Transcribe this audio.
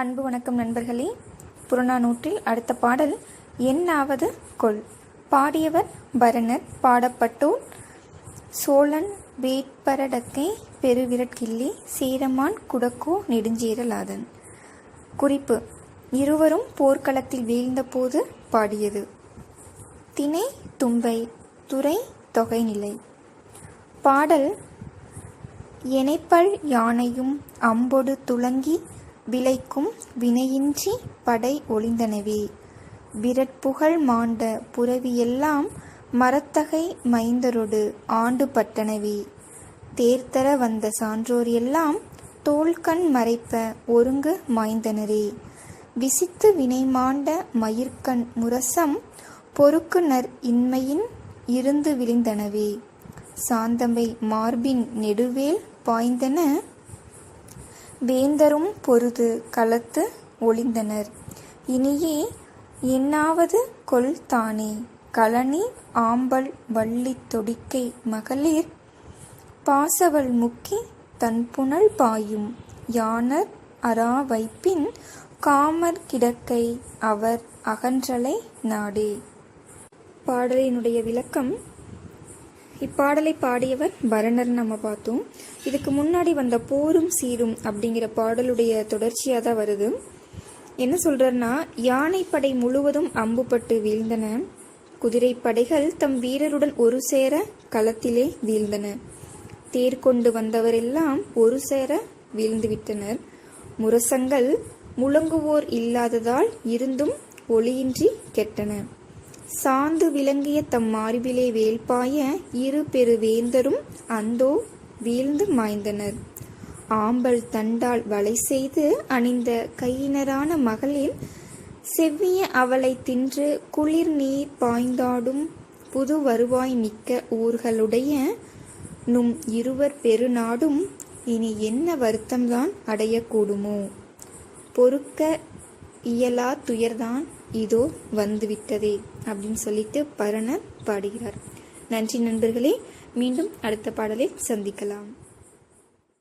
அன்பு வணக்கம் நண்பர்களே. புறநானூற்றில் அடுத்த பாடல் என்னாவது கொள் பாடியவர் பரணர் பாடப்பட்டோர் சோழன் வேட்பரடக்கை பெருவிரட்கிள்ளி சேரமான் குடக்கோ நெடுஞ்சேரலாதன். குறிப்பு இருவரும் போர்க்களத்தில் வீழ்ந்தபோது பாடியது. திணை தும்பை துறை தொகைநிலை பாடல் எனைப்பல் யானையும் அம்பொடு துளங்கி விளைக்கும் வினையின்றி படை ஒளிந்தனவே. விரட்புகழ் மாண்ட புரவியெல்லாம் மரத்தகை மைந்தரொடு ஆண்டு பட்டனவே. தேர்தர வந்த சான்றோர் எல்லாம் தோள்கண் மறைப்ப ஒருங்கு மாய்ந்தனரே. விசித்து வினை மாண்ட மயிர்கண் முரசம் பொறுக்குனர் இன்மையின் இருந்து விழிந்தனவே. சாந்தமை மார்பின் நெடுவேல் பாய்ந்தன வேந்தரும் பொருது கலத்து ஒளிந்தனர். இனியே என்னாவது கொல் தானே களனி ஆம்பல் வள்ளி தொடிக்கை மகளிர். பாசவள் முக்கி தன்புணல் பாயும் யானர் அரா வைப்பின் காமர் கிடக்கை அவர் அகன்றலை நாடே. பாடலினுடைய விளக்கம் இப்பாடலை பாடியவர் பரணர் நம்ம பார்த்தோம். இதுக்கு முன்னாடி வந்த போரும் சீரும் அப்படிங்கிற பாடலுடைய தொடர்ச்சியாக தான் வருது. என்ன சொல்கிறேன்னா யானைப்படை முழுவதும் அம்புப்பட்டு வீழ்ந்தன. குதிரைப்படைகள் தம் வீரருடன் ஒரு சேர களத்திலே வீழ்ந்தன. தேர் கொண்டு வந்தவரெல்லாம் ஒரு சேர வீழ்ந்துவிட்டனர். முரசங்கள் முழங்குவோர் இல்லாததால் இருந்தும் ஒளியின்றி கெட்டன. சாந்து விளங்கிய தம் மார்பிலே வேல்பாய இரு பெரு வேந்தரும் அந்தோ வீழ்ந்து மாய்ந்தனர். ஆம்பல் தண்டால் வலை செய்து அணிந்த கையினரான மகளிர் செவ்விய அவளை தின்று குளிர் நீர் பாய்ந்தாடும் புது வருவாய் மிக்க ஊர்களுடைய நும் இருவர் பெருநாடும் இனி என்ன வருத்தம்தான் அடையக்கூடுமோ? பொறுக்க இயலா துயர்தான் இதோ வந்துவிட்டதே அப்படின்னு சொல்லிட்டு பரணர் பாடுகிறார். நன்றி நண்பர்களே மீண்டும் அடுத்த பாடலை சந்திக்கலாம்.